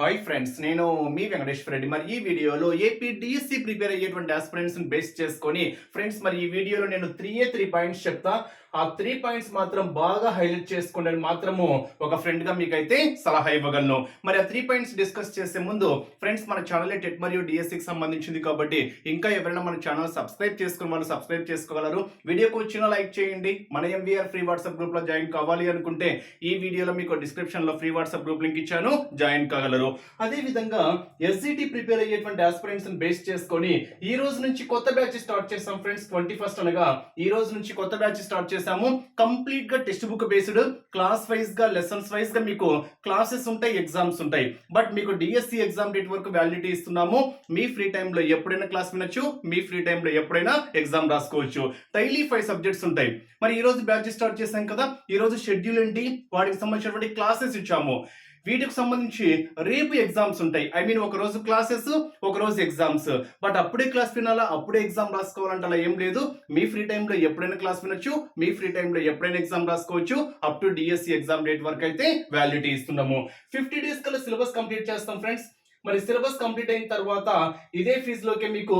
Hi friends నేను మీ వెంకటేశ్వర రెడ్డి. మరి ఈ వీడియోలో ఏపీ డిఎస్సి ప్రిపేర్ అయ్యేటువంటి ఆస్పిరెంట్స్ బేస్ చేసుకొని ఫ్రెండ్స్ మరి ఈ వీడియోలో నేను త్రీ ఏ త్రీ పాయింట్స్ చెప్తా. ఆ త్రీ పాయింట్స్ మాత్రం బాగా హైలైట్ చేసుకోండి మాత్రము ఒక ఫ్రెండ్గా మీకైతే సలహా ఇవ్వగలను. మరి ఆ త్రీ పాయింట్స్ డిస్కస్ చేసే ముందు ఫ్రెండ్స్ మన ఛానల్ టెట్ మరియు డిఎస్సికి సంబంధించింది కాబట్టి ఇంకా ఎవరైనా మన ఛానల్ సబ్స్క్రైబ్ చేసుకుని వాళ్ళు సబ్స్క్రైబ్ చేసుకోగలరు. వీడియోకి వచ్చిన లైక్ చేయండి. మన ఎంవీఆర్ ఫ్రీ వాట్సాప్ గ్రూప్లో జాయిన్ కావాలి అనుకుంటే ఈ వీడియోలో మీకు డిస్క్రిప్షన్లో ఫ్రీ వాట్సాప్ గ్రూప్ లింక్ ఇచ్చాను. జాయిన్ కాగలరు. అదే అదేవిధంగా ఎస్జిటి ప్రిపేర్ అయ్యేటువంటి ఆస్పిరెంట్స్ బేస్ చేసుకొని ఈ రోజు నుంచి కొత్త బ్యాచ్ స్టార్ట్ చేసాం ఫ్రెండ్స్ ట్వంటీ ఫస్ట్ అనగా. ఈ రోజు నుంచి కొత్త బ్యాచ్ స్టార్ట్ చేసాము కంప్లీట్గా టెక్స్ట్ బుక్ బేస్డ్ క్లాస్ వైజ్గా లెసన్స్ వైజ్గా మీకు క్లాసెస్ ఉంటాయి ఎగ్జామ్స్ ఉంటాయి. బట్ మీకు డిఎస్సి ఎగ్జామ్ డేట్ వరకు వ్యాలిడిటీ ఇస్తున్నాము. మీ ఫ్రీ టైంలో ఎప్పుడైనా క్లాస్ వినొచ్చు మీ ఫ్రీ టైంలో ఎప్పుడైనా ఎగ్జామ్ రాసుకోవచ్చు. డైలీ ఫైవ్ సబ్జెక్ట్స్ ఉంటాయి. మరి ఈ రోజు బ్యాచ్ స్టార్ట్ చేశాం కదా ఈ రోజు షెడ్యూల్ ఏంటి? వాటికి సంబంధించినటువంటి క్లాసెస్ ఇచ్చాము. వీటికి సంబంధించి రేపు ఎగ్జామ్స్ ఉంటాయి. ఐ మీన్ ఒక రోజు క్లాసెస్ ఒక రోజు ఎగ్జామ్స్ బట్ అప్పుడే క్లాస్ వినాలా? అప్పుడే ఎగ్జామ్ రాసుకోవాలంటే అలా ఏం లేదు. మీ ఫ్రీ టైంలో ఎప్పుడైనా క్లాస్ వినొచ్చు. మీ ఫ్రీ టైంలో ఎప్పుడైనా ఎగ్జామ్ రాసుకోవచ్చు. Up to DSC exam date వరకు అయితే వ్యాలిడిటీ ఇస్తున్నాము. ఫిఫ్టీ డేస్ కల్లా సిలబస్ కంప్లీట్ చేస్తాం ఫ్రెండ్స్ మరి సిలబస్ కంప్లీట్ అయిన తర్వాత ఇదే ఫీజులోకి మీకు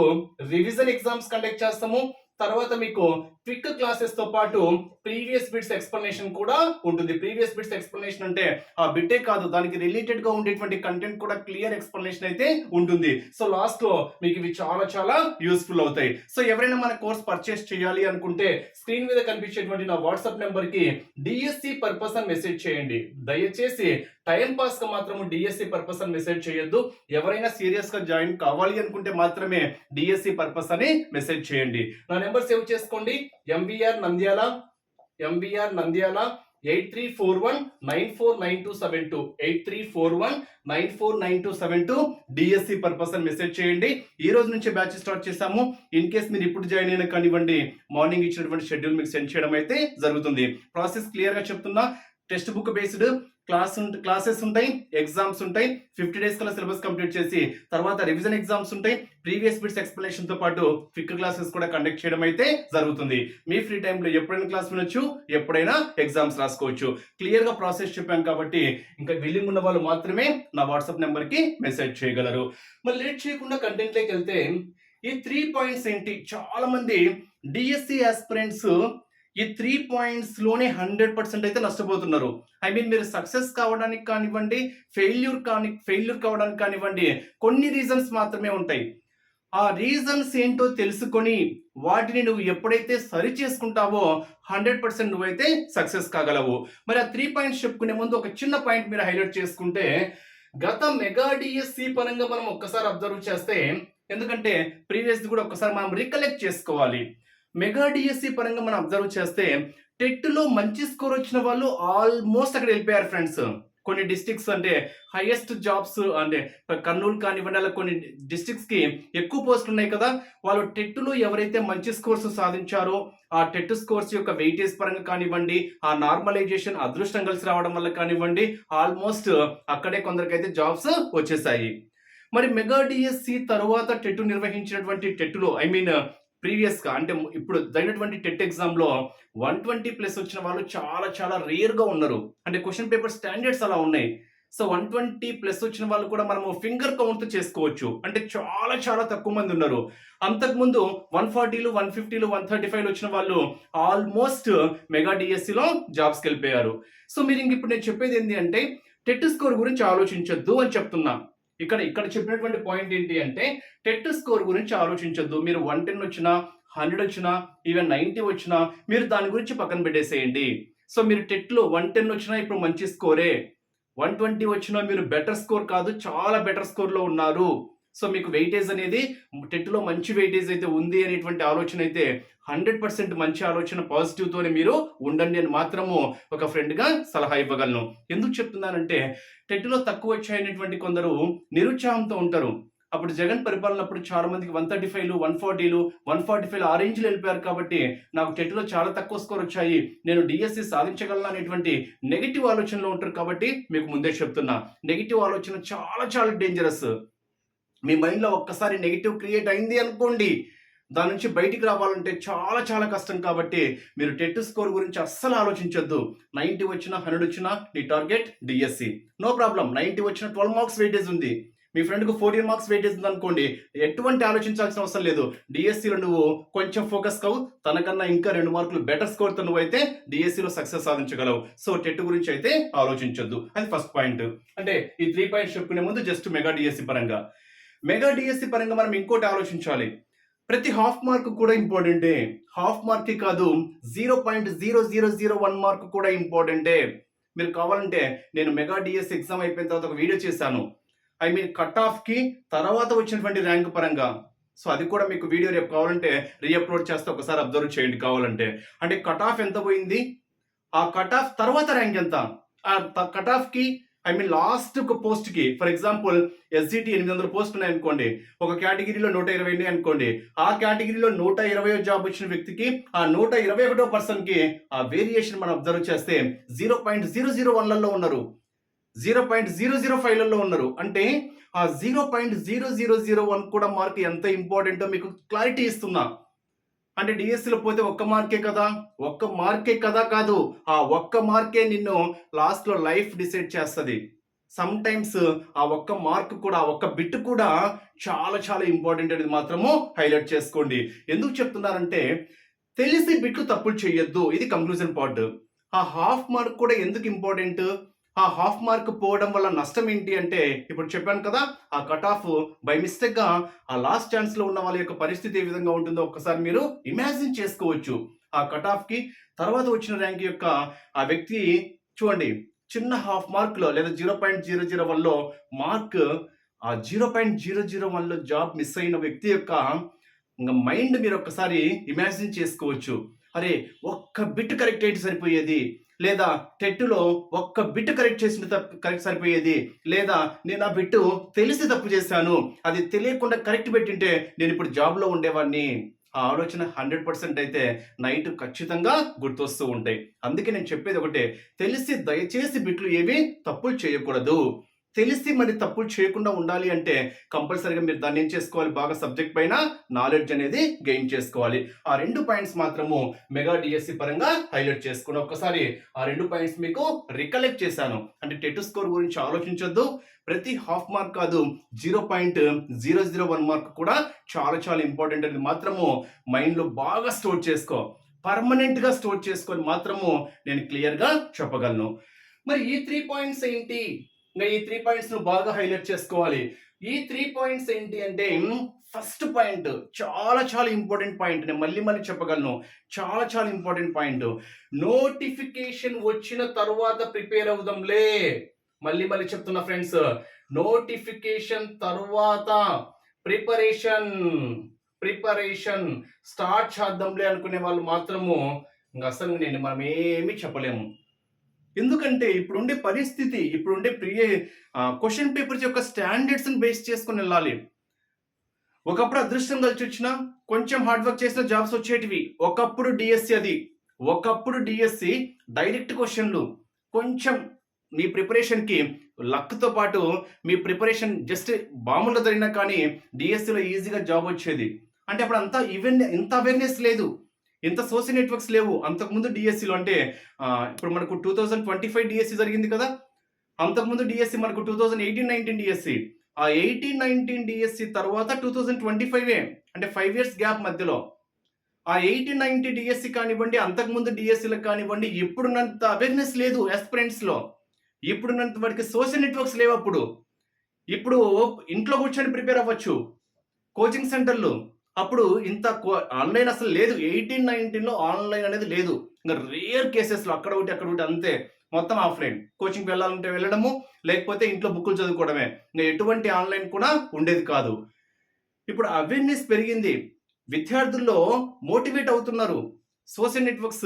రివిజన్ ఎగ్జామ్స్ కండక్ట్ చేస్తాము. తర్వాత మీకు క్విక్ క్లాసెస్తో పాటు ప్రీవియస్ బిట్స్ ఎక్స్ప్లెనేషన్ కూడా ఉంటుంది. ప్రీవియస్ బిట్స్ ఎక్స్ప్లెనేషన్ అంటే ఆ బిట్టే కాదు దానికి రిలేటెడ్గా ఉండేటువంటి కంటెంట్ కూడా క్లియర్ ఎక్స్ప్లెనేషన్ అయితే ఉంటుంది. సో లాస్ట్లో మీకు ఇవి చాలా చాలా యూస్ఫుల్ అవుతాయి. సో ఎవరైనా మన కోర్స్ పర్చేస్ చేయాలి అనుకుంటే స్క్రీన్ మీద కనిపించేటువంటి నా వాట్సాప్ నెంబర్కి డిఎస్సి పర్పస్ అని మెసేజ్ చేయండి. దయచేసి టైం పాస్గా మాత్రం డిఎస్సి పర్పస్ అని మెసేజ్ చేయొద్దు. ఎవరైనా సీరియస్గా జాయిన్ కావాలి అనుకుంటే మాత్రమే డిఎస్సి పర్పస్ అని మెసేజ్ చేయండి. నా నెంబర్ సేవ్ చేసుకోండి. MBR Nandyal MBR Nandyal eight three four one nine four nine two seven two eight three four one nine four nine two seven two DSC purpose అని message చేయండి. ఈ రోజు నుంచి batch start చేసాము in case మీరు ఇప్పుడు join అయినా కానివ్వండి మార్నింగ్ ఇచ్చినటువంటి షెడ్యూల్ మీకు సెండ్ చేయడం అయితే జరుగుతుంది. ప్రాసెస్ క్లియర్గా చెప్తున్నా. Text book based class classes ఉంటాయి ఎగ్జామ్స్ ఉంటాయి ఫిఫ్టీ డేస్ కల్లా సిలబస్ కంప్లీట్ చేసి తర్వాత రివిజన్ ఎగ్జామ్స్ ఉంటాయి ప్రీవియస్ బిట్స్ ఎక్స్ప్లెనేషన్తో పాటు ఫిక్ క్లాసెస్ కూడా కండక్ట్ చేయడం అయితే జరుగుతుంది. మీ ఫ్రీ టైంలో ఎప్పుడైనా క్లాస్ వినొచ్చు ఎప్పుడైనా ఎగ్జామ్స్ రాసుకోవచ్చు. క్లియర్గా ప్రాసెస్ చెప్పాం కాబట్టి ఇంకా విల్లింగ్ ఉన్న వాళ్ళు మాత్రమే నా వాట్సాప్ నెంబర్కి మెసేజ్ చేయగలరు. మరి లేట్ చేయకుండా కంటెంట్లోకి వెళ్తే ఈ త్రీ పాయింట్స్ ఏంటి చాలా మంది డిఎస్సి ఆస్పిరెంట్స్ ఈ త్రీ పాయింట్స్లోనే హండ్రెడ్ పర్సెంట్ అయితే నష్టపోతున్నారు. ఐ మీన్ మీరు సక్సెస్ కావడానికి కానివ్వండి ఫెయిల్యూర్ కాని ఫెయిల్యూర్ కావడానికి కానివ్వండి కొన్ని రీజన్స్ మాత్రమే ఉంటాయి. ఆ రీజన్స్ ఏంటో తెలుసుకొని వాటిని నువ్వు ఎప్పుడైతే సరి చేసుకుంటావో హండ్రెడ్ పర్సెంట్ నువ్వైతే సక్సెస్ కాగలవు. మరి ఆ త్రీ పాయింట్స్ చెప్పుకునే ముందు ఒక చిన్న పాయింట్ మీరు హైలైట్ చేసుకుంటే గత మెగాడిఎస్సి పరంగా మనం ఒక్కసారి అబ్జర్వ్ చేస్తే ఎందుకంటే ప్రీవియస్ కూడా ఒక్కసారి మనం రికలెక్ట్ చేసుకోవాలి. మెగా డిఎస్సి పరంగా మనం అబ్జర్వ్ చేస్తే టెట్లో మంచి స్కోర్ వచ్చిన వాళ్ళు ఆల్మోస్ట్ అక్కడ వెళ్ళిపోయారు ఫ్రెండ్స్. కొన్ని డిస్ట్రిక్ట్స్ అంటే హైయెస్ట్ జాబ్స్ అంటే కర్నూలు కానివ్వండి అలా కొన్ని డిస్ట్రిక్ట్స్కి ఎక్కువ పోస్టులు ఉన్నాయి కదా వాళ్ళు టెట్లో ఎవరైతే మంచి స్కోర్స్ సాధించారో ఆ టెట్ స్కోర్స్ యొక్క వెయిటేజ్ పరంగా కానివ్వండి ఆ నార్మలైజేషన్ అదృష్టం కలిసి రావడం వల్ల కానివ్వండి ఆల్మోస్ట్ అక్కడే కొందరికైతే జాబ్స్ వచ్చేసాయి. మరి మెగా డిఎస్సి తరువాత టెట్ నిర్వహించినటువంటి టెట్లో ఐ మీన్ ప్రీవియస్గా అంటే ఇప్పుడు జరిగినటువంటి టెట్ ఎగ్జామ్లో వన్ ట్వంటీ ప్లస్ వచ్చిన వాళ్ళు చాలా చాలా రేర్గా ఉన్నారు. అంటే క్వశ్చన్ పేపర్ స్టాండర్డ్స్ అలా ఉన్నాయి. సో వన్ ట్వంటీ ప్లస్ వచ్చిన వాళ్ళు కూడా మనము ఫింగర్ కౌంట్ చేసుకోవచ్చు. అంటే చాలా చాలా తక్కువ మంది ఉన్నారు. అంతకుముందు వన్ ఫార్టీలు వన్ ఫిఫ్టీలు వన్ థర్టీ ఫైవ్ వచ్చిన వాళ్ళు ఆల్మోస్ట్ మెగా డిఎస్సిలో జాబ్స్కి వెళ్ళిపోయారు. సో మీరు ఇంక ఇప్పుడు నేను చెప్పేది ఏంటి అంటే టెట్ స్కోర్ గురించి ఆలోచించొద్దు అని చెప్తున్నా. ఇక్కడ ఇక్కడ చెప్పినటువంటి పాయింట్ ఏంటి అంటే టెట్ స్కోర్ గురించి ఆలోచించొద్దు. మీరు వన్ టెన్ వచ్చినా హండ్రెడ్ వచ్చినా ఈవెన్ నైంటీ వచ్చినా మీరు దాని గురించి పక్కన పెట్టేసేయండి. సో మీరు టెట్లో వన్ టెన్ వచ్చినా ఇప్పుడు మంచి స్కోరే వన్ ట్వంటీ వచ్చినా మీరు బెటర్ స్కోర్ కాదు చాలా బెటర్ స్కోర్లో ఉన్నారు. సో మీకు వెయిటేజ్ అనేది టెట్లో మంచి వెయిటేజ్ అయితే ఉంది అనేటువంటి ఆలోచన అయితే హండ్రెడ్ పర్సెంట్ మంచి ఆలోచన పాజిటివ్తోనే మీరు ఉండండి అని మాత్రము ఒక ఫ్రెండ్గా సలహా ఇవ్వగలను. ఎందుకు చెప్తున్నానంటే టెట్లో తక్కువ వచ్చాయనేటువంటి కొందరు నిరుత్సాహంతో ఉంటారు. అప్పుడు జగన్ పరిపాలన అప్పుడు చాలా మందికి వన్ థర్టీ ఫైవ్లు వన్ ఫార్టీలు వన్ ఫార్టీ ఫైవ్ ఆ రేంజ్లో వెళ్ళిపోయారు కాబట్టి నాకు టెట్లో చాలా తక్కువ స్కోర్ వచ్చాయి. నేను డిఎస్సి సాధించగలను అనేటువంటి నెగిటివ్ ఆలోచనలో ఉంటారు కాబట్టి మీకు ముందే చెప్తున్నా. నెగిటివ్ ఆలోచన చాలా చాలా డేంజరస్ మీ మైండ్లో ఒక్కసారి నెగిటివ్ క్రియేట్ అయింది అనుకోండి దాని నుంచి బయటికి రావాలంటే చాలా చాలా కష్టం కాబట్టి మీరు టెట్ స్కోర్ గురించి అస్సలు ఆలోచించొద్దు. నైంటీ వచ్చినా హండ్రెడ్ వచ్చినా నీ target DSC. No problem ninety వచ్చిన ట్వెల్వ్ మార్క్స్ వెయిటేజ్ ఉంది. మీ ఫ్రెండ్కి ఫోర్టీన్ మార్క్స్ వెయిటేజ్ ఉంది అనుకోండి ఎటువంటి ఆలోచించాల్సిన అవసరం లేదు. డిఎస్సిలో నువ్వు కొంచెం ఫోకస్ కావు తనకన్నా ఇంకా రెండు మార్కులు బెటర్ స్కోర్తో నువ్వు అయితే డిఎస్సిలో సక్సెస్ సాధించగలవు. సో టెట్ గురించి అయితే ఆలోచించొద్దు. అది ఫస్ట్ పాయింట్. అంటే ఈ త్రీ పాయింట్స్ చెప్పుకునే ముందు జస్ట్ మెగా డిఎస్సి పరంగా. మెగా డిఎస్సి పరంగా మనం ఇంకోటి ఆలోచించాలి. ప్రతి హాఫ్ మార్క్ కూడా ఇంపార్టెంటే. హాఫ్ మార్కే కాదు zero point zero zero zero one mark కూడా ఇంపార్టెంటే. మీరు కావాలంటే నేను మెగా డిఎస్ ఎగ్జామ్ అయిపోయిన తర్వాత ఒక వీడియో చేశాను. ఐ మీన్ కట్ ఆఫ్కి తర్వాత వచ్చినటువంటి ర్యాంక్ పరంగా. సో అది కూడా మీకు వీడియో రేపు కావాలంటే రీఅప్లోడ్ చేస్తే ఒకసారి అబ్జర్వ్ చేయండి కావాలంటే. అంటే కట్ ఆఫ్ ఎంత పోయింది? ఆ కట్ ఆఫ్ తర్వాత ర్యాంక్ ఎంత? ఆ కట్ ఆఫ్కి ఐ మీన్ లాస్ట్ ఒక పోస్ట్కి ఫర్ ఎగ్జాంపుల్ ఎస్జిటి ఎనిమిది వందల పోస్ట్ ఉన్నాయి అనుకోండి ఒక కేటగిరీలో నూట ఇరవై ఉన్నాయి అనుకోండి ఆ కేటగిరీలో నూట ఇరవై జాబ్ వచ్చిన వ్యక్తికి ఆ నూట ఇరవై ఒకటో పర్సన్కి ఆ వేరియేషన్ మనం అబ్జర్వ్ చేస్తే జీరో పాయింట్ జీరో జీరో వన్లలో ఉన్నారు. జీరో పాయింట్ జీరో జీరో ఫైవ్లలో ఉన్నారు. అంటే ఆ zero point zero zero zero one కూడా మార్క్ ఎంత ఇంపార్టెంటో మీకు క్లారిటీ ఇస్తున్నా. అంటే డిఎస్సిలో పోతే ఒక్క మార్కే కదా? ఒక్క మార్కే కదా కాదు. ఆ ఒక్క మార్కే నిన్ను లాస్ట్లో లైఫ్ డిసైడ్ చేస్తుంది. సమ్ టైమ్స్ ఆ ఒక్క మార్క్ కూడా ఆ ఒక్క బిట్ కూడా చాలా చాలా ఇంపార్టెంట్ అనేది మాత్రము హైలైట్ చేసుకోండి. ఎందుకు చెప్తున్నారంటే తెలిసి బిట్లు తప్పులు చేయొద్దు. ఇది కంక్లూజన్ పార్ట్ ఆ హాఫ్ మార్క్ కూడా ఎందుకు ఇంపార్టెంట్? ఆ హాఫ్ మార్క్ పోవడం వల్ల నష్టం ఏంటి అంటే ఇప్పుడు చెప్పాను కదా ఆ కట్ ఆఫ్ బై మిస్టేక్గా ఆ లాస్ట్ ఛాన్స్లో ఉన్న వాళ్ళ యొక్క పరిస్థితి ఏ విధంగా ఉంటుందో ఒక్కసారి మీరు ఇమాజిన్ చేసుకోవచ్చు. ఆ కట్ ఆఫ్కి తర్వాత వచ్చిన ర్యాంక్ యొక్క ఆ వ్యక్తి చూడండి చిన్న హాఫ్ మార్క్లో లేదా జీరో పాయింట్ జీరో జీరో వన్లో మార్క్ ఆ జీరో పాయింట్ జీరో జీరో వన్లో జాబ్ మిస్ అయిన వ్యక్తి యొక్క ఇంకా మైండ్ మీరు ఒక్కసారి ఇమాజిన్ చేసుకోవచ్చు. అరే ఒక్క బిట్ కరెక్ట్ అయితే సరిపోయేది. లేదా టెట్టులో ఒక్క బిట్ కరెక్ట్ చేసిన తప్పు కరెక్ట్ సరిపోయేది. లేదా నేను ఆ బిట్టు తెలిసి తప్పు చేశాను. అది తెలియకుండా కరెక్ట్ పెట్టింటే నేను ఇప్పుడు జాబ్లో ఉండేవాడిని. ఆ ఆలోచన హండ్రెడ్ పర్సెంట్ అయితే నైట్ ఖచ్చితంగా గుర్తొస్తూ ఉంటాయి. అందుకే నేను చెప్పేది ఒకటే తెలిసి దయచేసి బిట్లు ఏవి తప్పులు చేయకూడదు. తెలిసి మరి తప్పులు చేయకుండా ఉండాలి అంటే కంపల్సరీగా మీరు దాన్ని ఏం చేసుకోవాలి? బాగా సబ్జెక్ట్ పైన నాలెడ్జ్ అనేది గెయిన్ చేసుకోవాలి. ఆ రెండు పాయింట్స్ మాత్రము మెగా డిఎస్సి పరంగా హైలైట్ చేసుకుని ఒక్కసారి ఆ రెండు పాయింట్స్ మీకు రికలెక్ట్ చేశాను. అంటే టెట్ స్కోర్ గురించి ఆలోచించొద్దు. ప్రతి హాఫ్ మార్క్ కాదు zero point zero zero one mark కూడా చాలా చాలా ఇంపార్టెంట్ అనేది మాత్రము మైండ్లో బాగా స్టోర్ చేసుకో. పర్మనెంట్గా స్టోర్ చేసుకొని మాత్రము నేను క్లియర్గా చెప్పగలను. మరి ఈ త్రీ పాయింట్స్ ఏంటి? ఇంకా ఈ త్రీ పాయింట్స్ను బాగా హైలైట్ చేసుకోవాలి. ఈ త్రీ పాయింట్స్ ఏంటి అంటే ఫస్ట్ పాయింట్ చాలా చాలా ఇంపార్టెంట్ పాయింట్ నేను మళ్ళీ మళ్ళీ చెప్పగలను. చాలా చాలా ఇంపార్టెంట్ పాయింట్ నోటిఫికేషన్ వచ్చిన తర్వాత ప్రిపేర్ అవుదాంలే. మళ్ళీ మళ్ళీ చెప్తున్నా ఫ్రెండ్స్ నోటిఫికేషన్ తర్వాత ప్రిపరేషన్ ప్రిపరేషన్ స్టార్ట్ చేద్దాంలే అనుకునే వాళ్ళు మాత్రము. ఇంకా అసలు నేను మనం ఏమీ చెప్పలేము. ఎందుకంటే ఇప్పుడుండే పరిస్థితి ఇప్పుడుండే ప్రియ క్వశ్చన్ పేపర్స్ యొక్క స్టాండర్డ్స్ని బేస్ చేసుకుని వెళ్ళాలి. ఒకప్పుడు అదృష్టం కలిసి వచ్చిన కొంచెం హార్డ్ వర్క్ చేసిన జాబ్స్ వచ్చేటివి. ఒకప్పుడు డిఎస్సి అది. ఒకప్పుడు డిఎస్సి డైరెక్ట్ క్వశ్చన్లు కొంచెం మీ ప్రిపరేషన్కి లక్తో పాటు మీ ప్రిపరేషన్ జస్ట్ బాములో జరిగినా కానీ డిఎస్సిలో ఈజీగా జాబ్ వచ్చేది. అంటే అప్పుడు అంతా ఈవెన్ ఇంత అవేర్నెస్ లేదు. ఇంత సోషల్ నెట్వర్క్స్ లేవు. అంతకుముందు డిఎస్సిలో అంటే ఇప్పుడు మనకు two thousand twenty five DSC జరిగింది కదా? అంతకుముందు డిఎస్సి మనకు two thousand eighteen nineteen DSC ఆ ఎయిటీన్ నైన్టీన్ డిఎస్సి తర్వాత టూ థౌజండ్ ట్వంటీ ఫైవ్ అంటే ఫైవ్ ఇయర్స్ గ్యాప్ మధ్యలో. ఆ ఎయిటీన్ నైన్టీ డిఎస్సి కానివ్వండి అంతకుముందు డిఎస్సీలకు కానివ్వండి ఇప్పుడున్నంత అవేర్నెస్ లేదు ఎస్పిరెంట్స్లో ఇప్పుడున్నంత వాడికి సోషల్ నెట్వర్క్స్ లేవు అప్పుడు ఇప్పుడు ఇంట్లో కూర్చొని ప్రిపేర్ అవ్వచ్చు. కోచింగ్ సెంటర్లు అప్పుడు ఇంత ఆన్లైన్ అసలు లేదు. ఎయిటీన్ నైన్టీన్లో ఆన్లైన్ అనేది లేదు. ఇంకా రేర్ కేసెస్లో అక్కడ ఒకటి అక్కడ ఒకటి అంతే. మొత్తం ఆఫ్లైన్ కోచింగ్కి వెళ్ళాలంటే వెళ్ళడము లేకపోతే ఇంట్లో బుక్కులు చదువుకోవడమే. ఇంకా ఎటువంటి ఆన్లైన్ కూడా ఉండేది కాదు. ఇప్పుడు అవేర్నెస్ పెరిగింది. విద్యార్థుల్లో మోటివేట్ అవుతున్నారు. సోషల్ నెట్వర్క్స్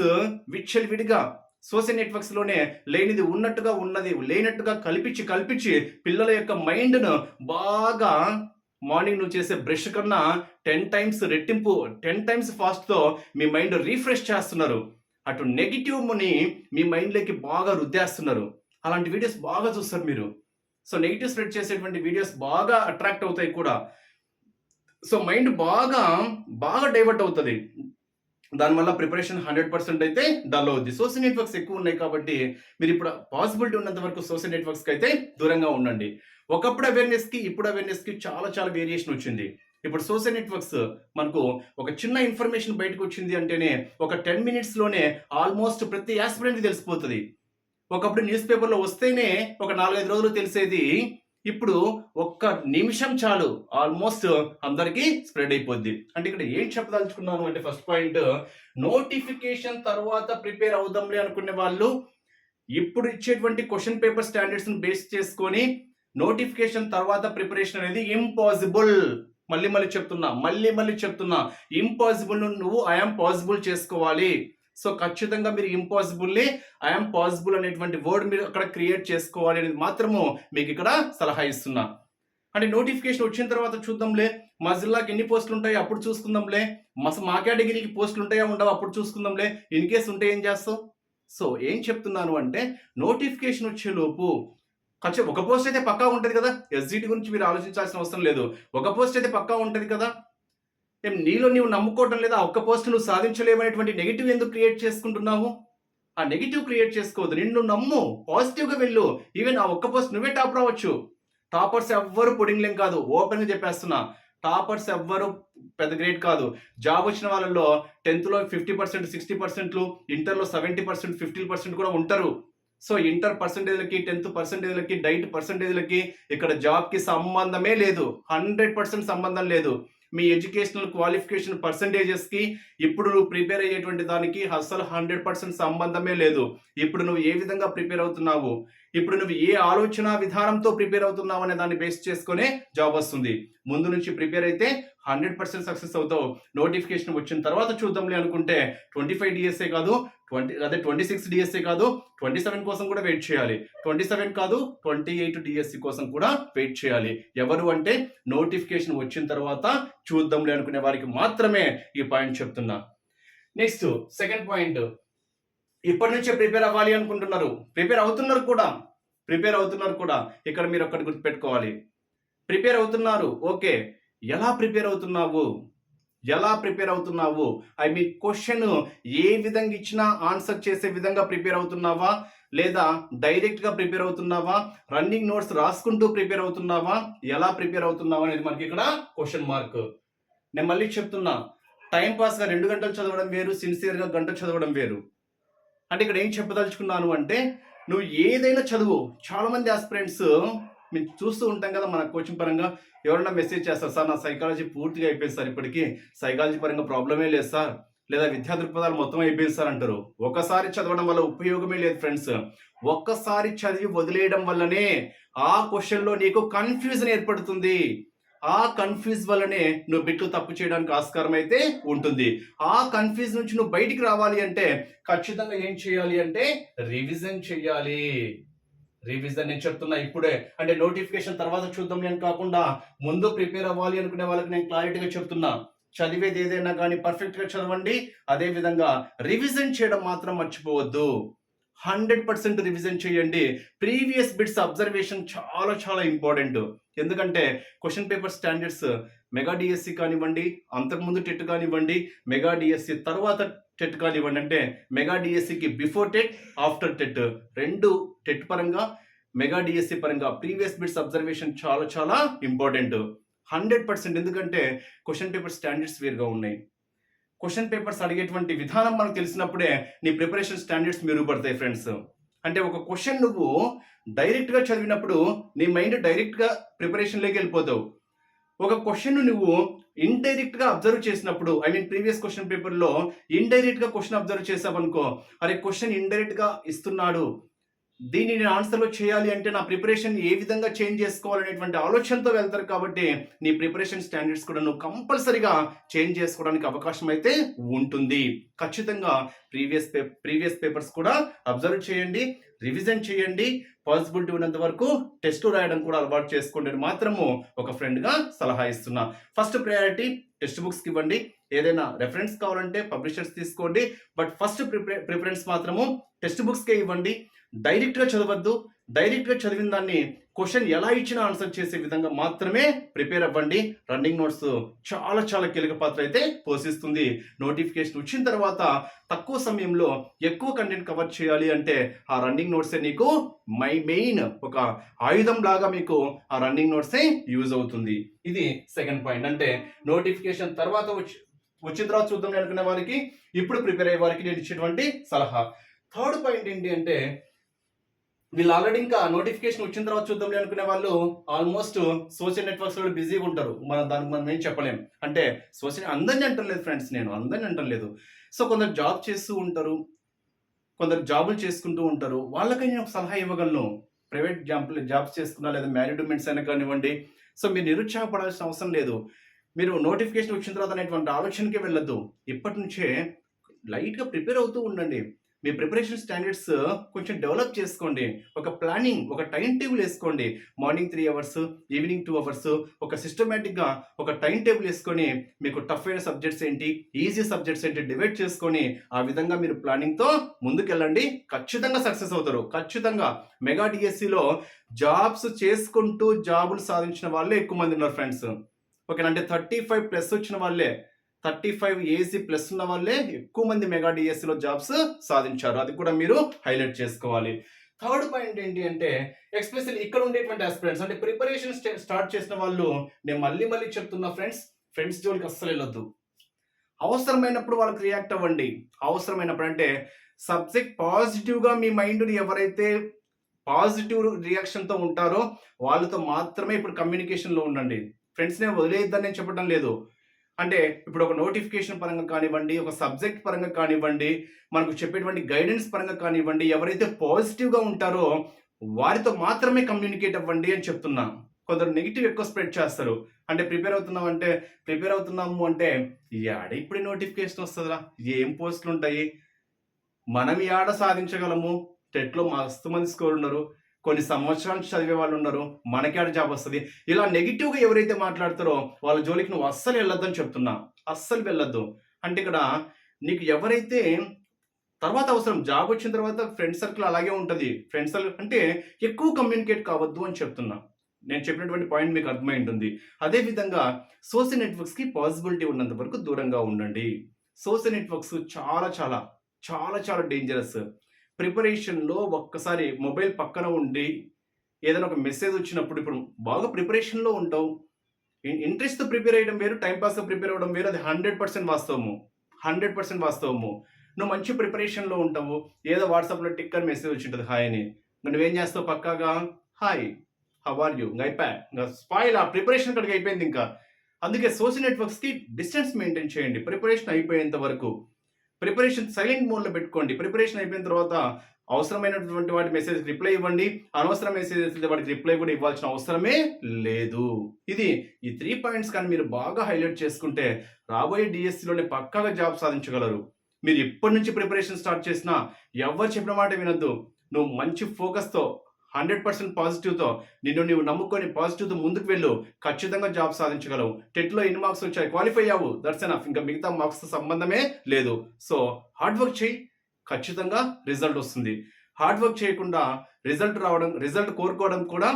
విచ్చల్ విడిగా. సోషల్ నెట్వర్క్స్లోనే లేనిది ఉన్నట్టుగా ఉన్నది లేనట్టుగా కల్పించి కల్పించి పిల్లల యొక్క మైండ్ను బాగా మార్నింగ్ నువ్వు చేసే బ్రష్ కన్నా టెన్ టైమ్స్ రెట్టింపు టెన్ టైమ్స్ ఫాస్ట్తో మీ మైండ్ రీఫ్రెష్ చేస్తున్నారు. అటు నెగిటివ్ని మీ మైండ్లోకి బాగా రుద్దేస్తున్నారు. అలాంటి వీడియోస్ బాగా చూస్తారు మీరు. సో నెగిటివ్ స్ప్రెడ్ చేసేటువంటి వీడియోస్ బాగా అట్రాక్ట్ అవుతాయి కూడా. సో మైండ్ బాగా బాగా డైవర్ట్ అవుతుంది. దానివల్ల ప్రిపరేషన్ హండ్రెడ్ పర్సెంట్ అయితే డల్ అవుద్ది. సోషల్ నెట్వర్క్స్ ఎక్కువ ఉన్నాయి కాబట్టి మీరు ఇప్పుడు పాసిబిలిటీ ఉన్నంత వరకు సోషల్ నెట్వర్క్స్కి అయితే దూరంగా ఉండండి. ఒకప్పుడు అవేర్నెస్కి ఇప్పుడు అవేర్నెస్కి చాలా చాలా వేరియేషన్ వచ్చింది. ఇప్పుడు సోషల్ నెట్వర్క్స్ మనకు ఒక చిన్న ఇన్ఫర్మేషన్ బయటకు వచ్చింది అంటేనే ఒక టెన్ మినిట్స్లోనే ఆల్మోస్ట్ ప్రతి యాస్పిరెంట్ తెలిసిపోతుంది. ఒకప్పుడు న్యూస్ పేపర్లో వస్తేనే ఒక నాలుగైదు రోజులు తెలిసేది ఇప్పుడు ఒక్క నిమిషం చాలు. ఆల్మోస్ట్ అందరికీ స్ప్రెడ్ అయిపోద్ది. అంటే ఇక్కడ ఏం చెప్పదలుచుకున్నాను అంటే ఫస్ట్ పాయింట్ నోటిఫికేషన్ తర్వాత ప్రిపేర్ అవుదాంలే అనుకునే వాళ్ళు ఇప్పుడు ఇచ్చేటువంటి క్వశ్చన్ పేపర్ స్టాండర్డ్స్ బేస్ చేసుకొని నోటిఫికేషన్ తర్వాత ప్రిపరేషన్ అనేది ఇంపాసిబుల్ మళ్ళీ మళ్ళీ చెప్తున్నా మళ్ళీ మళ్ళీ చెప్తున్నా. ఇంపాసిబుల్ నువ్వు ఐఎమ్ పాసిబుల్ చేసుకోవాలి. సో ఖచ్చితంగా మీరు ఇంపాసిబుల్ని ఐఎమ్ పాసిబుల్ అనేటువంటి వర్డ్ మీరు అక్కడ క్రియేట్ చేసుకోవాలి అనేది మాత్రము మీకు ఇక్కడ సలహా ఇస్తున్నా. అంటే నోటిఫికేషన్ వచ్చిన తర్వాత చూద్దాంలే. మా జిల్లాకి ఎన్ని పోస్టులు ఉంటాయి అప్పుడు చూసుకుందాంలే. మా మా కేటగిరీకి పోస్టులు ఉంటాయా ఉండవు అప్పుడు చూసుకుందాంలే. ఇన్ కేస్ ఉంటే ఏం చేస్తావు? సో ఏం చెప్తున్నాను అంటే నోటిఫికేషన్ వచ్చేలోపు ఖచ్చితంగా ఒక పోస్ట్ అయితే పక్కా ఉంటుంది కదా? ఎస్జిటి గురించి మీరు ఆలోచించాల్సిన అవసరం లేదు. ఒక పోస్ట్ అయితే పక్కా ఉంటుంది కదా? ఏం నీలో నీవు నమ్ముకోవటం లేదా ఒక్క పోస్ట్ నువ్వు సాధించలేవనేటువంటి నెగిటివ్ ఎందుకు క్రియేట్ చేసుకుంటున్నావు? ఆ నెగిటివ్ క్రియేట్ చేసుకోవద్దు. నిన్ను నమ్ము. పాజిటివ్గా వెళ్ళు. ఈవెన్ ఆ ఒక్క పోస్ట్ నువ్వే టాప్ రావచ్చు. టాపర్స్ ఎవ్వరు పొడింగ్లేం కాదు. ఓపెన్గా చెప్పేస్తున్నా. టాపర్స్ ఎవ్వరు పెద్ద గ్రేడ్ కాదు. జాబ్ వచ్చిన వాళ్ళలో టెన్త్లో ఫిఫ్టీ పర్సెంట్ సిక్స్టీ పర్సెంట్లు ఇంటర్లో సెవెంటీ పర్సెంట్ ఫిఫ్టీ పర్సెంట్ కూడా ఉంటారు. సో ఇంటర్ పర్సంటేజ్లకి టెన్త్ పర్సంటేజ్లకి డైట్ పర్సంటేజ్లకి ఇక్కడ జాబ్కి సంబంధమే లేదు. హండ్రెడ్ పర్సెంట్ సంబంధం లేదు. మీ ఎడ్యుకేషనల్ క్వాలిఫికేషన్ పర్సంటేజెస్కి ఇప్పుడు నువ్వు ప్రిపేర్ అయ్యేటువంటి దానికి అసలు హండ్రెడ్ పర్సెంట్ సంబంధమే లేదు. ఇప్పుడు నువ్వు ఏ విధంగా ప్రిపేర్ అవుతున్నావు? ఇప్పుడు నువ్వు ఏ ఆలోచన విధానంతో ప్రిపేర్ అవుతున్నావు అనే దాన్ని బేస్ చేసుకునే జాబ్ వస్తుంది. ముందు నుంచి ప్రిపేర్ అయితే హండ్రెడ్ పర్సెంట్ సక్సెస్ అవుతావు. నోటిఫికేషన్ వచ్చిన తర్వాత చూద్దాంలే అనుకుంటే ట్వంటీ ఫైవ్ డిఎస్ఏ కాదు ట్వంటీ అదే ట్వంటీ సిక్స్ డిఎస్ఏ కాదు ట్వంటీ సెవెన్ కోసం కూడా వెయిట్ చేయాలి. ట్వంటీ సెవెన్ కాదు ట్వంటీ ఎయిట్ డిఎస్సి కోసం కూడా వెయిట్ చేయాలి. ఎవరు అంటే నోటిఫికేషన్ వచ్చిన తర్వాత చూద్దాంలే అనుకునే వారికి మాత్రమే ఈ పాయింట్ చెప్తున్నా. Next second point. ఇప్పటి నుంచే ప్రిపేర్ అవ్వాలి అనుకుంటున్నారు. ప్రిపేర్ అవుతున్నారు కూడా. ప్రిపేర్ అవుతున్నారు కూడా. ఇక్కడ మీరు ఒక్కటి గుర్తుపెట్టుకోవాలి. ప్రిపేర్ అవుతున్నారు. ఓకే. ఎలా ప్రిపేర్ అవుతున్నావు? ఎలా ప్రిపేర్ అవుతున్నావు? ఐ మీన్ క్వశ్చన్ ఏ విధంగా ఇచ్చినా ఆన్సర్ చేసే విధంగా ప్రిపేర్ అవుతున్నావా? లేదా డైరెక్ట్గా ప్రిపేర్ అవుతున్నావా? రన్నింగ్ నోట్స్ రాసుకుంటూ ప్రిపేర్ అవుతున్నావా? ఎలా ప్రిపేర్ అవుతున్నావా అనేది మనకి ఇక్కడ క్వశ్చన్ మార్క్. నేను మళ్ళీ చెప్తున్నా. టైం పాస్గా రెండు గంటలు చదవడం వేరు సిన్సియర్గా గంట చదవడం వేరు. అంటే ఇక్కడ ఏం చెప్పదలుచుకున్నాను అంటే నువ్వు ఏదైనా చదువు. చాలామంది ఆస్పిరెంట్స్ మేము చూస్తూ ఉంటాం కదా మన కోచింగ్ పరంగా. ఎవరైనా మెసేజ్ చేస్తారు సార్ నా సైకాలజీ పూర్తిగా అయిపోయింది సార్ ఇప్పటికీ. సైకాలజీ పరంగా ప్రాబ్లమే లేదు సార్. లేదా విద్యా దృక్పథాలు మొత్తం అయిపోయింది సార్ అంటారు. ఒకసారి చదవడం వల్ల ఉపయోగమే లేదు ఫ్రెండ్స్ ఒక్కసారి చదివి వదిలేయడం వల్లనే ఆ క్వశ్చన్లో నీకు కన్ఫ్యూజన్ ఏర్పడుతుంది. ఆ కన్ఫ్యూజ్ వల్లనే నువ్వు బిట్లు తప్పు చేయడానికి ఆస్కారం అయితే ఉంటుంది. ఆ కన్ఫ్యూజ్ నుంచి నువ్వు బయటికి రావాలి అంటే ఖచ్చితంగా ఏం చేయాలి అంటే రివిజన్ చేయాలి. రివిజన్ నేను చెప్తున్నా ఇప్పుడే. అంటే నోటిఫికేషన్ తర్వాత చూద్దాం నేను కాకుండా ముందు ప్రిపేర్ అవ్వాలి అనుకునే వాళ్ళకి నేను క్లారిటీగా చెప్తున్నా. చదివేది ఏదైనా కానీ పర్ఫెక్ట్గా చదవండి. అదే విధంగా రివిజన్ చేయడం మాత్రం మర్చిపోవద్దు. హండ్రెడ్ పర్సెంట్ రివిజన్ చేయండి. ప్రీవియస్ బిట్స్ అబ్జర్వేషన్ చాలా చాలా ఇంపార్టెంట్. ఎందుకంటే question paper standards mega DSC కానివ్వండి అంతకుముందు టెట్ కానివ్వండి మెగా డిఎస్సి తర్వాత టెట్ కానివ్వండి అంటే మెగా డిఎస్సికి బిఫోర్ టెట్ ఆఫ్టర్ టెట్. రెండు టెట్ పరంగా మెగా డిఎస్సి పరంగా ప్రీవియస్ బిట్స్ అబ్జర్వేషన్ చాలా చాలా ఇంపార్టెంట్. హండ్రెడ్ పర్సెంట్ ఎందుకంటే క్వశ్చన్ పేపర్ స్టాండర్డ్స్ వేరుగా ఉన్నాయి. క్వశ్చన్ పేపర్స్ అడిగేటువంటి విధానం మనకు తెలిసినప్పుడే నీ ప్రిపరేషన్ స్టాండర్డ్స్ మెరుగుపడతాయి ఫ్రెండ్స్ అంటే ఒక క్వశ్చన్ నువ్వు డైరెక్ట్గా చదివినప్పుడు నీ మైండ్ డైరెక్ట్గా ప్రిపరేషన్లోకి వెళ్ళిపోతావు. ఒక క్వశ్చన్ నువ్వు ఇండైరెక్ట్గా అబ్జర్వ్ చేసినప్పుడు ఐ మీన్ ప్రీవియస్ క్వశ్చన్ పేపర్లో ఇండైరెక్ట్గా క్వశ్చన్ అబ్జర్వ్ చేసావనుకో అరే క్వశ్చన్ ఇండైరెక్ట్గా ఇస్తున్నాడు దీన్ని నేను ఆన్సర్లో చేయాలి అంటే నా ప్రిపరేషన్ ఏ విధంగా చేంజ్ చేసుకోవాలనేటువంటి ఆలోచనతో వెళ్తారు కాబట్టి నీ ప్రిపరేషన్ స్టాండర్డ్స్ కూడా నువ్వు కంపల్సరీగా చేంజ్ చేసుకోవడానికి అవకాశం అయితే ఉంటుంది. ఖచ్చితంగా ప్రీవియస్ పే ప్రీవియస్ పేపర్స్ కూడా అబ్జర్వ్ చేయండి రివిజన్ చేయండి పాసిబిలిటీ ఉన్నంత వరకు టెస్ట్ రాయడం కూడా అలవాటు చేసుకోండి మాత్రము ఒక ఫ్రెండ్గా సలహా ఇస్తున్నా. ఫస్ట్ ప్రయారిటీ టెక్స్ట్ బుక్స్కి ఇవ్వండి. ఏదైనా రెఫరెన్స్ కావాలంటే పబ్లిషర్స్ తీసుకోండి. బట్ ఫస్ట్ ప్రిఫరెన్స్ మాత్రము టెక్స్ట్ బుక్స్కే ఇవ్వండి. డైరెక్ట్గా చదవద్దు డైరెక్ట్గా చదివిన దాన్ని క్వశ్చన్ ఎలా ఇచ్చినా ఆన్సర్ చేసే విధంగా మాత్రమే ప్రిపేర్ అవ్వండి. రన్నింగ్ నోట్స్ చాలా చాలా కీలక పాత్ర అయితే పోషిస్తుంది. నోటిఫికేషన్ వచ్చిన తర్వాత తక్కువ సమయంలో ఎక్కువ కంటెంట్ కవర్ చేయాలి అంటే ఆ రన్నింగ్ నోట్సే నీకు మై మెయిన్ ఒక ఆయుధం లాగా మీకు ఆ రన్నింగ్ నోట్సే యూజ్ అవుతుంది. ఇది సెకండ్ పాయింట్. అంటే నోటిఫికేషన్ తర్వాత వచ్చి వచ్చిన తర్వాత చూద్దాం అనుకునే వారికి ఇప్పుడు ప్రిపేర్ అయ్యే వారికి నేను ఇచ్చేటువంటి సలహా. థర్డ్ పాయింట్ ఏంటి అంటే వీళ్ళు ఆల్రెడీ ఇంకా నోటిఫికేషన్ వచ్చిన తర్వాత చూద్దాం అనుకునే వాళ్ళు ఆల్మోస్ట్ సోషల్ నెట్వర్క్స్లో బిజీగా ఉంటారు. మనం దానికి మనం ఏం చెప్పలేం. అంటే సోషల్ అందరినీ అంటలేదు ఫ్రెండ్స్ నేను అందరినీ అంటలేదు. సో కొందరు జాబ్ చేస్తూ ఉంటారు కొందరు జాబులు చేసుకుంటూ ఉంటారు. వాళ్ళకై నేను ఒక సలహా ఇవ్వగలను. ప్రైవేట్ జాబ్ జాబ్స్ చేసుకున్నా లేదా మ్యారీడ్ ఉమెన్స్ అయినా కానివ్వండి. సో మీరు నిరుత్సాహపడాల్సిన అవసరం లేదు. మీరు నోటిఫికేషన్ వచ్చిన తర్వాత అనేటువంటి ఆలోచనకే వెళ్ళొద్దు. ఇప్పటి నుంచే లైట్గా ప్రిపేర్ అవుతూ ఉండండి. మీ ప్రిపరేషన్ స్టాండర్డ్స్ కొంచెం డెవలప్ చేసుకోండి. ఒక ప్లానింగ్ ఒక టైం టేబుల్ వేసుకోండి. Morning three hours evening two hours ఒక సిస్టమేటిక్గా ఒక టైం టేబుల్ వేసుకొని మీకు టఫ్ అయిన సబ్జెక్ట్స్ ఏంటి ఈజీ సబ్జెక్ట్స్ ఏంటి డివైడ్ చేసుకొని ఆ విధంగా మీరు ప్లానింగ్తో ముందుకెళ్ళండి. ఖచ్చితంగా సక్సెస్ అవుతారు. ఖచ్చితంగా. మెగా డిఎస్సిలో జాబ్స్ చేసుకుంటూ జాబులు సాధించిన వాళ్ళే ఎక్కువ మంది ఉన్నారు ఫ్రెండ్స్ ఓకేనంటే అంటే థర్టీ ఫైవ్ ప్లస్ వచ్చిన వాళ్ళే. థర్టీ ఫైవ్ ఏసీ ప్లస్ ఉన్న వాళ్ళే ఎక్కువ మంది మెగా డిఎస్సిలో జాబ్స్ సాధించారు. అది కూడా మీరు హైలైట్ చేసుకోవాలి. థర్డ్ పాయింట్ ఏంటి అంటే ఎక్స్పెషల్ ఇక్కడ ఉండేటువంటి ఆస్పిరెంట్స్ అంటే ప్రిపరేషన్ స్టార్ట్ చేసిన వాళ్ళు నేను మళ్ళీ మళ్ళీ చెప్తున్నా ఫ్రెండ్స్ ఫ్రెండ్స్ జోలికి అస్సలు వెళ్ళొద్దు. అవసరమైనప్పుడు వాళ్ళకి రియాక్ట్ అవ్వండి. అవసరమైనప్పుడు అంటే సబ్జెక్ట్ పాజిటివ్గా మీ మైండ్ని ఎవరైతే పాజిటివ్ రియాక్షన్తో ఉంటారో వాళ్ళతో మాత్రమే ఇప్పుడు కమ్యూనికేషన్లో ఉండండి. ఫ్రెండ్స్నే వదిలేద్దని నేను చెప్పడం లేదు. అంటే ఇప్పుడు ఒక నోటిఫికేషన్ పరంగా కానివ్వండి ఒక సబ్జెక్ట్ పరంగా కానివ్వండి మనకు చెప్పేటువంటి గైడెన్స్ పరంగా కానివ్వండి ఎవరైతే పాజిటివ్గా ఉంటారో వారితో మాత్రమే కమ్యూనికేట్ అవ్వండి అని చెప్తున్నా. కొందరు నెగిటివ్ ఎక్కువ స్ప్రెడ్ చేస్తారు. అంటే ప్రిపేర్ అవుతున్నాం అంటే ప్రిపేర్ అవుతున్నాము అంటే యాడ ఇప్పుడు నోటిఫికేషన్ వస్తుందా ఏం పోస్టులు ఉంటాయి? మనం యాడ సాధించగలము? టెట్లో మస్తు మంది స్కోర్ ఉన్నారు. కొన్ని సంవత్సరాలు చదివే వాళ్ళు ఉన్నారు మనకేడ ఆడ జాబ్ వస్తుంది. ఇలా నెగిటివ్గా ఎవరైతే మాట్లాడతారో వాళ్ళ జోలికి నువ్వు అస్సలు వెళ్ళొద్దని చెప్తున్నా. అస్సలు వెళ్ళొద్దు. అంటే ఇక్కడ నీకు ఎవరైతే తర్వాత అవసరం జాబ్ వచ్చిన తర్వాత ఫ్రెండ్ సర్కిల్ అలాగే ఉంటుంది. ఫ్రెండ్ సర్కిల్ అంటే ఎక్కువ కమ్యూనికేట్ కావద్దు అని చెప్తున్నా. నేను చెప్పినటువంటి పాయింట్ మీకు అర్థమై ఉంటుంది అదేవిధంగా సోషల్ నెట్వర్క్స్కి పాసిబిలిటీ ఉన్నంత వరకు దూరంగా ఉండండి. సోషల్ నెట్వర్క్స్ చాలా చాలా చాలా చాలా డేంజరస్ ప్రిపరేషన్లో ఒక్కసారి మొబైల్ పక్కన ఉండి ఏదైనా ఒక మెసేజ్ వచ్చినప్పుడు ఇప్పుడు బాగా ప్రిపరేషన్లో ఉంటావు ఇంట్రెస్ట్తో ప్రిపేర్ అయ్యడం వేరు టైంపాస్తో ప్రిపేర్ అవ్వడం వేరు అది హండ్రెడ్ పర్సెంట్ వాస్తవము. హండ్రెడ్ పర్సెంట్ వాస్తవము. నువ్వు మంచి ప్రిపరేషన్లో ఉంటావు. ఏదో వాట్సాప్లో టిక్ అని మెసేజ్ వచ్చింటుంది హాయ్ అని. నువ్వేం చేస్తావు పక్కాగా? హాయ్ హవ్ ఆర్ యూ ఇంకా అయిపోయా. ఇంకా స్పాయిల్ ఆ ప్రిపరేషన్ కడిగి అయిపోయింది ఇంకా. అందుకే సోషల్ నెట్వర్క్స్కి డిస్టెన్స్ మెయింటైన్ చేయండి. ప్రిపరేషన్ అయిపోయేంత వరకు. ప్రిపరేషన్ సైలెంట్ మోడ్లో పెట్టుకోండి. ప్రిపరేషన్ అయిపోయిన తర్వాత అవసరమైనటువంటి వాటి మెసేజ్ రిప్లై ఇవ్వండి. అనవసర మెసేజ్ వాటికి రిప్లై కూడా ఇవ్వాల్సిన అవసరమే లేదు. ఇది ఈ త్రీ పాయింట్స్ కానీ మీరు బాగా హైలైట్ చేసుకుంటే రాబోయే డిఎస్సిలోనే పక్కాగా జాబ్ సాధించగలరు. మీరు ఇప్పటి నుంచి ప్రిపరేషన్ స్టార్ట్ చేసినా ఎవరు చెప్పిన మాట వినొద్దు. నువ్వు మంచి ఫోకస్తో హండ్రెడ్ పర్సెంట్ పాజిటివ్తో నిన్ను నువ్వు నమ్ముకొని పాజిటివ్తో ముందుకు వెళ్ళు. ఖచ్చితంగా జాబ్ సాధించగలవు. టెట్లో ఎన్ని మార్క్స్ వచ్చాయి? క్వాలిఫై అవ్వు దట్స్ ఎనఫ్ ఇంకా మిగతా మార్క్స్ సంబంధమే లేదు. సో హార్డ్ వర్క్ చేయి. ఖచ్చితంగా రిజల్ట్ వస్తుంది. హార్డ్ వర్క్ చేయకుండా రిజల్ట్ రావడం రిజల్ట్ కోరుకోవడం కూడా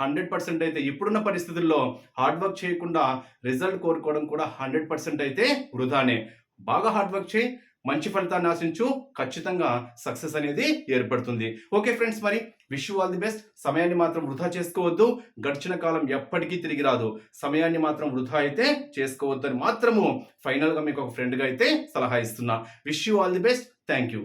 హండ్రెడ్ పర్సెంట్ అయితే ఇప్పుడున్న పరిస్థితుల్లో హార్డ్ వర్క్ చేయకుండా రిజల్ట్ కోరుకోవడం కూడా హండ్రెడ్ పర్సెంట్ అయితే వృధానే. బాగా హార్డ్ వర్క్ చేయి. మంచి ఫలితాన్ని ఆశించు. ఖచ్చితంగా సక్సెస్ అనేది ఏర్పడుతుంది. ఓకే ఫ్రెండ్స్ మరి విష్ ఆల్ ది బెస్ట్ సమయాన్ని మాత్రం వృధా చేసుకోవద్దు. గడిచిన కాలం ఎప్పటికీ తిరిగి రాదు. సమయాన్ని మాత్రం వృధా అయితే చేసుకోవద్దు అని మాత్రము ఫైనల్గా మీకు ఒక ఫ్రెండ్గా అయితే సలహా ఇస్తున్నా. Wish you all the best thank you